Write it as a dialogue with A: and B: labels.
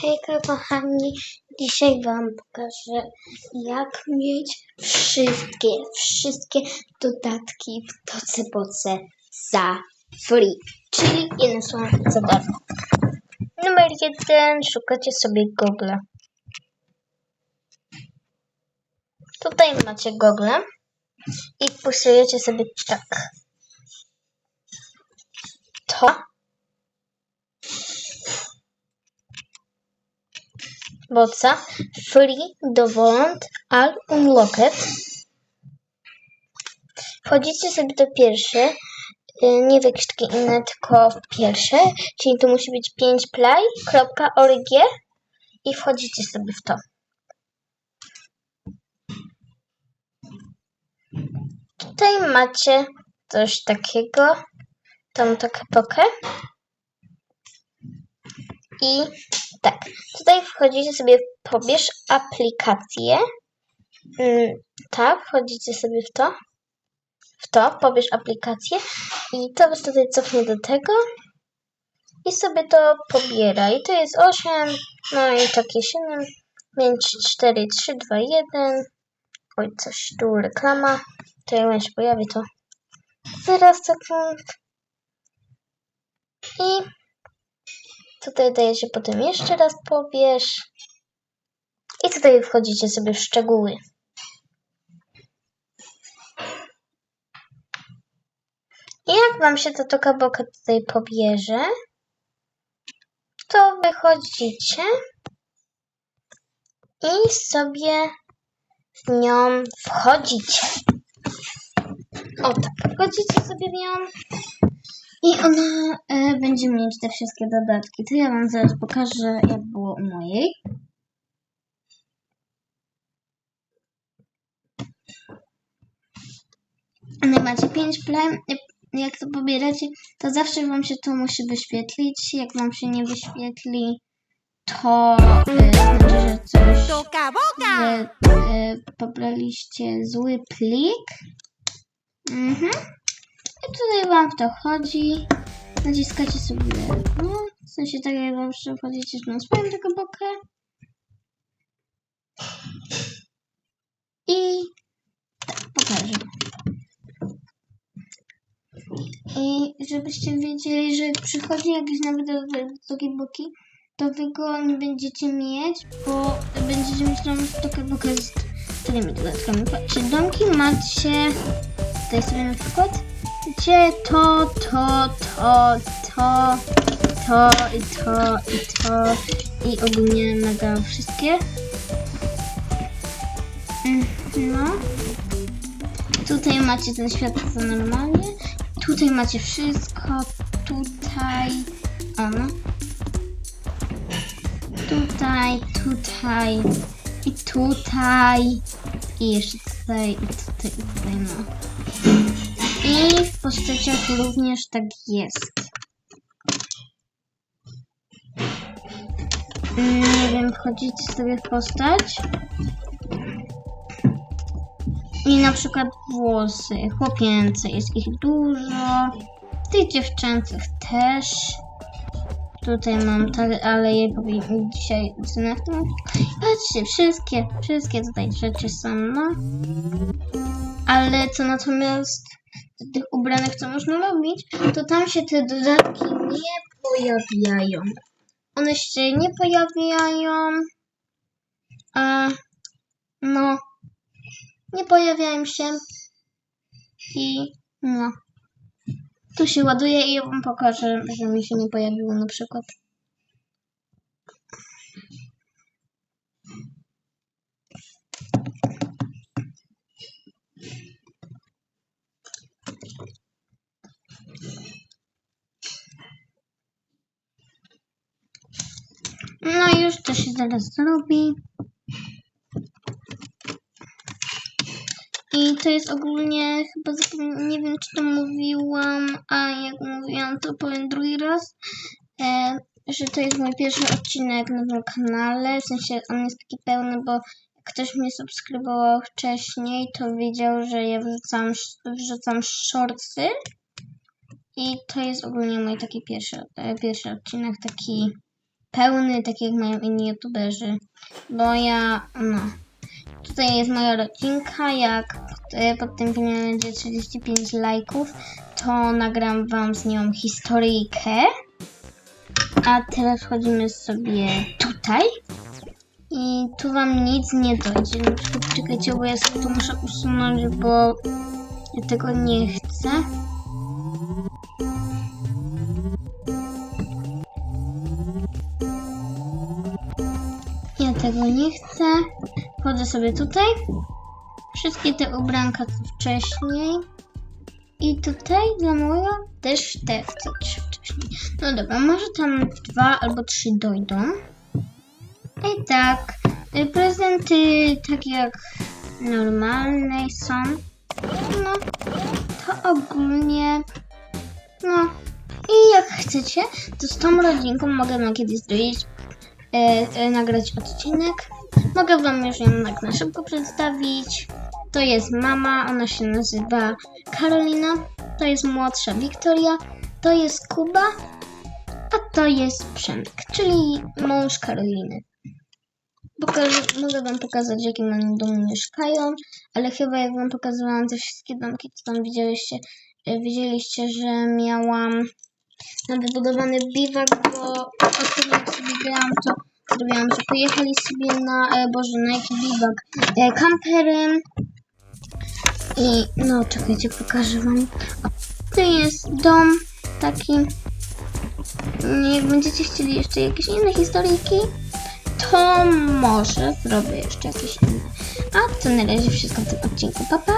A: Hejka kochani, dzisiaj wam pokażę jak mieć wszystkie, wszystkie dodatki w Toce Boce za free, czyli jednym słowem za darmo. Numer jeden, szukacie sobie Google. Tutaj macie Google i wpisujecie sobie tak. To boca free dowoląd al unlocked. Wchodzicie sobie do pierwsze, y, nie w jakieś takie inne, tylko w pierwsze, czyli tu musi być 5play.org i wchodzicie sobie w to. Tutaj macie coś takiego, tą taką pokę. I tak, tutaj wchodzicie sobie w pobierz aplikację. Mm, tak, wchodzicie sobie w to. W to, pobierz aplikację i to was tutaj cofnie do tego i sobie to pobiera. I to jest 8, no i takie 7, 5, 4, 3, 2, 1. Oj, coś tu, reklama. To jak się pojawi, to zaraz sekund. I Tutaj dajecie potem jeszcze raz pobierz. I tutaj wchodzicie sobie w szczegóły. I jak wam się ta toka boka tutaj pobierze, to wychodzicie i sobie w nią wchodzicie. O tak, wchodzicie sobie w nią i ona e, będzie mieć te wszystkie dodatki. To ja wam zaraz pokażę, jak było u mojej. No i macie 5 play. Jak to pobieracie, to zawsze wam się to musi wyświetlić. Jak wam się nie wyświetli, to e, znaczy, że coś że e, pobraliście zły plik. Mhm. I tutaj wam w to chodzi. Naciskacie sobie, no, w sensie tak jak wam że wchodzicie na swoją tego bokę. I tak, pokażę. I żebyście wiedzieli, że przychodzi jakiś nawet do takiej boki, to wy go nie będziecie mieć, bo będziecie mieć tam taką bokę z tymi dodatkami. Patrzcie, domki macie, tutaj sobie na przykład, gdzie to, to, to, to, to i to i to i ogólnie mega wszystkie. Mm, No. Tutaj macie ten świat co normalnie. Tutaj macie wszystko. Tutaj. O no. Tutaj, tutaj. I tutaj. I jeszcze tutaj, i tutaj, i tutaj, no. I w postaciach również tak jest. Nie wiem, wchodzicie sobie w postać. I na przykład włosy chłopięce, jest ich dużo. Tych dziewczęcych też. Tutaj mam ale jej powiem dzisiaj na tym. Patrzcie, wszystkie, wszystkie tutaj rzeczy są, no. Ale co natomiast tych ubranych, co można robić, to tam się te dodatki nie pojawiają. One się nie pojawiają. A no, nie pojawiają się. I no. Tu się ładuje i ja wam pokażę, że mi się nie pojawiło na przykład. No i już to się zaraz zrobi. I to jest ogólnie, chyba nie wiem czy to mówiłam, a jak mówiłam to powiem drugi raz, e, że to jest mój pierwszy odcinek na tym kanale, w sensie on jest taki pełny, bo ktoś mnie subskrybował wcześniej, to wiedział, że ja wrzucam, wrzucam shortsy i to jest ogólnie mój taki pierwszy, e, pierwszy odcinek, taki pełny, tak jak mają inni youtuberzy. Bo ja, no. Tutaj jest moja rodzinka, jak pod tym filmem będzie 35 lajków, to nagram wam z nią historyjkę. A teraz wchodzimy sobie tutaj. I tu wam nic nie dojdzie. Na przykład czekajcie, bo ja sobie to muszę usunąć, bo ja tego nie chcę. Tego nie chcę. Wchodzę sobie tutaj. Wszystkie te ubranka co wcześniej. I tutaj dla moja też te chcę wcześniej. No dobra, może tam dwa albo trzy dojdą. I tak, y, prezenty tak jak normalne są. No, to ogólnie, no. I jak chcecie, to z tą rodzinką mogę wam kiedyś zrobić, e, e, nagrać odcinek. Mogę wam już ją tak na szybko przedstawić. To jest mama, ona się nazywa Karolina. To jest młodsza Wiktoria. To jest Kuba. A to jest Przemek, czyli mąż Karoliny. Pokażę, mogę wam pokazać, jakim oni domu mieszkają, ale chyba jak wam pokazywałam te wszystkie domki, co tam widzieliście, e, widzieliście, że miałam tam wybudowany biwak, bo ostatnio sobie grałam, to zrobiłam, że pojechali sobie na, e, Boże, na jaki biwak, e, kamperem i no, czekajcie, pokażę wam. To jest dom taki, jak będziecie chcieli jeszcze jakieś inne historyjki, to może zrobię jeszcze jakieś inne. A to na razie wszystko w tym odcinku. Pa, pa!